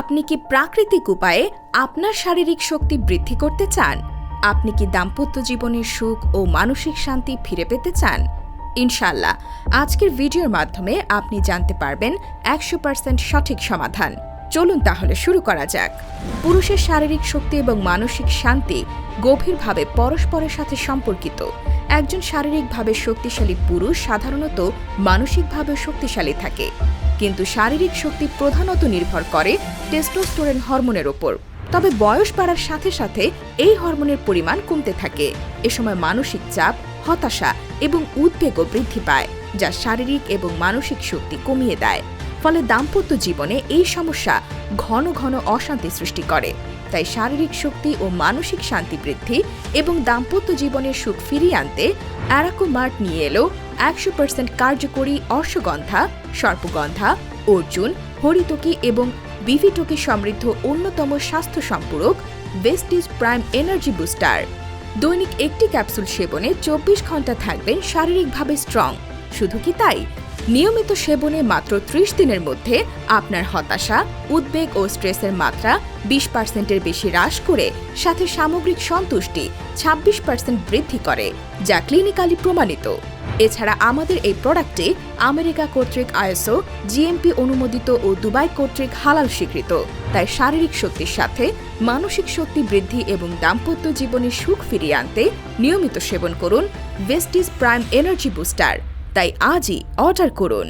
আপনি কি প্রাকৃতিক উপায়ে আপনার শারীরিক শক্তি বৃদ্ধি করতে চান? আপনি কি দাম্পত্য জীবনের সুখ ও মানসিক শান্তি ফিরে পেতে চান? ইনশাল্লাহ আজকের ভিডিওর মাধ্যমে আপনি জানতে পারবেন একশো পার্সেন্ট সঠিক সমাধান। চলুন তাহলে শুরু করা যাক। পুরুষের শারীরিক শক্তি এবং মানসিক শান্তি গভীরভাবে পরস্পরের সাথে সম্পর্কিত। একজন শারীরিকভাবে শক্তিশালী পুরুষ সাধারণত মানসিকভাবে শক্তিশালী থাকে। কিন্তু শারীরিক শক্তি প্রধানত নির্ভর করে টেস্টোস্টোরেন হরমোনের ওপর। তবে বয়স বাড়ার সাথে সাথে এই হরমোনের পরিমাণ কমতে থাকে। এ সময় মানসিক চাপ, হতাশা এবং উদ্বেগও বৃদ্ধি পায়, যা শারীরিক এবং মানসিক শক্তি কমিয়ে দেয়। ফলে দাম্পত্য জীবনে এই সমস্যা ঘন ঘন অশান্তি সৃষ্টি করে। তাই শারীরিক শক্তি ও মানসিক শান্তি বৃদ্ধি এবং দাম্পত্য জীবনের সুখ ফিরিয়ে আনতে অ্যারাকোমার্ট নিয়ে এলো একশো পার্সেন্ট কার্যকরী অশ্বগন্ধা সর্পগন্ধা, অর্জুন, হরিতকি এবং বিভিটকি সমৃদ্ধ অন্যতম স্বাস্থ্য সম্পূরক ভেস্টিজ প্রাইম এনার্জি বুস্টার। দৈনিক একটি ক্যাপসুল সেবনে চব্বিশ ঘণ্টা থাকবেন শারীরিকভাবে স্ট্রং শুধু কি তাই? নিয়মিত সেবনে মাত্র ত্রিশ দিনের মধ্যে আপনার হতাশা, উদ্বেগ ও স্ট্রেসের মাত্রা বিশ পার্সেন্টের বেশি হ্রাস করে সাথে সামগ্রিক সন্তুষ্টি ছাব্বিশ পার্সেন্ট বৃদ্ধি করে, যা ক্লিনিক্যালি প্রমাণিত। এছাড়া আমাদের এই প্রোডাক্টটি আমেরিকা কর্তৃক আইএসও, জিএমপি অনুমোদিত ও দুবাই কর্তৃক হালাল স্বীকৃত, তাই শারীরিক শক্তির সাথে মানসিক শক্তি বৃদ্ধি এবং দাম্পত্য জীবনে সুখ ফিরিয়ে আনতে নিয়মিত সেবন করুন ভেস্টিজ প্রাইম এনার্জি বুস্টার। তাই আজই অর্ডার করুন।